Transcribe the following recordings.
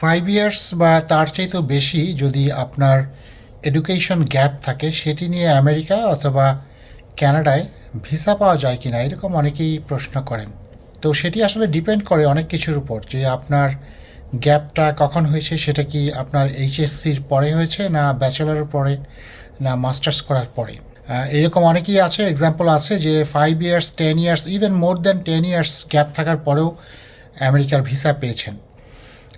Five years বা তার চাইতেও বেশি যদি আপনার এডুকেশন গ্যাপ থাকে, সেটি নিয়ে আমেরিকা অথবা কানাডায় ভিসা পাওয়া যায় কি না এরকম অনেকেই প্রশ্ন করেন। তো সেটি আসলে ডিপেন্ড করে অনেক কিছুর উপর, যে আপনার গ্যাপটা কখন হয়েছে, সেটা কি আপনার এইচএসসির পরে হয়েছে না ব্যাচেলারের পরে, না মাস্টার্স করার পরে? এরকম অনেকেই আছে এক্সাম্পল আছে যে five years ten years even more than ten years gap থাকার পরেও আমেরিকার ভিসা পেয়েছেন।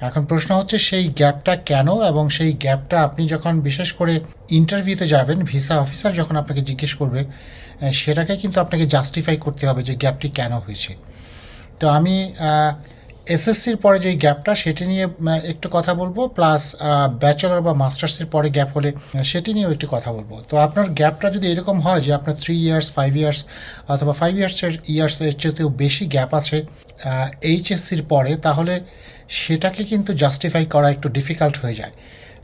এখন প্রশ্ন হচ্ছে, সেই গ্যাপটা কেন এবং সেই গ্যাপটা আপনি যখন বিশেষ করে ইন্টারভিউতে যাবেন ভিসা অফিসার যখন আপনাকে জিজ্ঞেস করবে সেটাকে কিন্তু আপনাকে জাস্টিফাই করতে হবে যে গ্যাপটি কেন হয়েছে। তো আমি এসএসসির পরে যে গ্যাপটা সেটি নিয়ে একটু কথা বলব প্লাস ব্যাচেলর বা মাস্টার্সের পরে গ্যাপ হলে সেটি নিয়েও একটু কথা বলব। তো আপনার গ্যাপটা যদি এরকম হয় যে আপনার থ্রি ইয়ার্স ফাইভ ইয়ার্স অথবা ফাইভ ইয়ার্সের ইয়ার্সের চেয়েতেও বেশি গ্যাপ আছে এইচএসসির পরে, তাহলে সেটাকে কিন্তু জাস্টিফাই করা একটু ডিফিকাল্ট হয়ে যায়।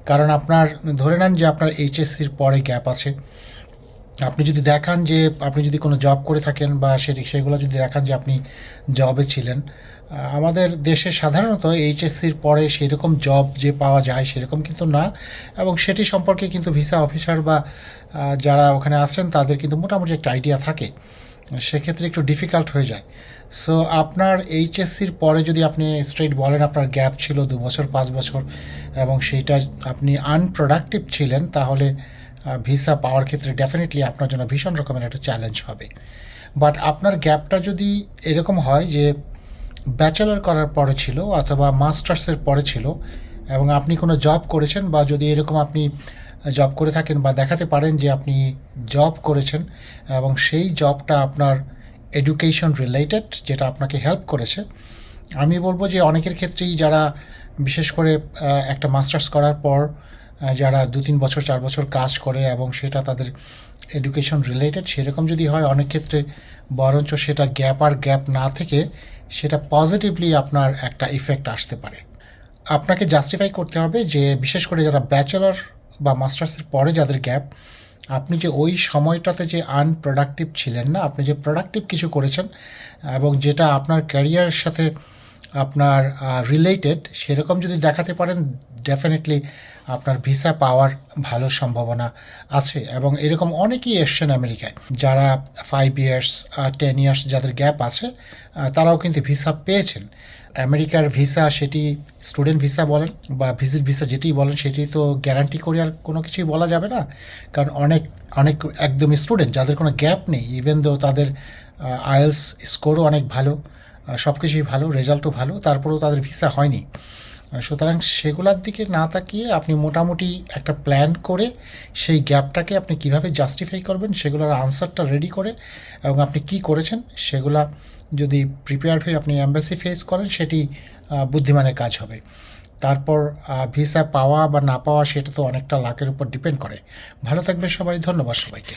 কারণ আপনার, ধরে নেন যে আপনার এইচএসসির পরে গ্যাপ আছে আপনি যদি দেখান যে আপনি যদি কোনো জব করে থাকেন বা সেটি সেগুলো যদি দেখান যে আপনি জবে ছিলেন আমাদের দেশে সাধারণত এইচএসসির পরে সেরকম জব যে পাওয়া যায় সেরকম কিন্তু না এবং সেটি সম্পর্কে কিন্তু ভিসা অফিসার বা যারা ওখানে আসেন তাদের কিন্তু মোটামুটি একটা আইডিয়া থাকে। সেক্ষেত্রে একটু ডিফিকাল্ট হয়ে যায়। সো আপনার এইচএসসির পরে যদি আপনি স্ট্রেট বলেন আপনার গ্যাপ ছিল দু বছর, পাঁচ বছর এবং সেইটা আপনি আনপ্রোডাক্টিভ ছিলেন, তাহলে ভিসা পাওয়ার ক্ষেত্রে ডেফিনেটলি আপনার জন্য ভীষণ রকমের একটা চ্যালেঞ্জ হবে। বাট আপনার গ্যাপটা যদি এরকম হয় যে ব্যাচেলার করার পরে ছিল অথবা মাস্টার্সের পরে ছিল এবং আপনি কোনো জব করেছেন বা যদি এরকম আপনি জব করে থাকেন বা দেখাতে পারেন যে আপনি জব করেছেন এবং সেই জবটা আপনার এডুকেশন রিলেটেড যেটা আপনাকে হেল্প করেছে, আমি বলব যে অনেকের ক্ষেত্রেই যারা বিশেষ করে একটা মাস্টার্স করার পর যারা দু তিন বছর, চার বছর কাজ করে এবং সেটা তাদের এডুকেশন রিলেটেড সেরকম যদি হয়, অনেক ক্ষেত্রে বরঞ্চ সেটা গ্যাপ আর গ্যাপ না থেকে সেটা পজিটিভলি আপনার একটা ইফেক্ট আসতে পারে। আপনাকে জাস্টিফাই করতে হবে যে, বিশেষ করে যারা ব্যাচেলর বা মাস্টার্সের পরে যাদের গ্যাপ আপনি যে ওই সময়টাতে যে আনপ্রোডাক্টিভ ছিলেন না, আপনি যে প্রোডাক্টিভ কিছু করেছেন এবং যেটা আপনার ক্যারিয়ারের সাথে আপনার রিলেটেড সেরকম যদি দেখাতে পারেন ডেফিনেটলি আপনার ভিসা পাওয়ার ভালো সম্ভাবনা আছে। এবং এরকম অনেকেই এসছেন আমেরিকায়, যারা ফাইভ ইয়ার্স টেন ইয়ার্স যাদের গ্যাপ আছে তারাও কিন্তু ভিসা পেয়েছেন। আমেরিকার ভিসা সেটি স্টুডেন্ট ভিসা বলেন বা ভিজিট ভিসা যেটি বলেন, সেটি তো গ্যারান্টি করে আর কোনো কিছুই বলা যাবে না। কারণ অনেক অনেক একদমই স্টুডেন্ট যাদের কোনো গ্যাপ নেই ইভেন দো তাদের আইএলস স্কোরও অনেক ভালো সব কিছুই ভালো, রেজাল্টও ভালো, তারপরেও তাদের ভিসা হয়নি। সুতরাং সেগুলোর দিকে না তাকিয়ে আপনি মোটামুটি একটা প্ল্যান করে সেই গ্যাপটাকে আপনি কীভাবে জাস্টিফাই করবেন সেগুলোর আনসারটা রেডি করে এবং আপনি কি করেছেন সেগুলা যদি প্রিপেয়ার্ড হয়ে আপনি অ্যাম্বাসি ফেস করেন সেটি বুদ্ধিমানের কাজ হবে। তারপর ভিসা পাওয়া বা না পাওয়া সেটা তো অনেকটা লাকের উপর ডিপেন্ড করে। ভালো থাকবে সবাই, ধন্যবাদ সবাইকে।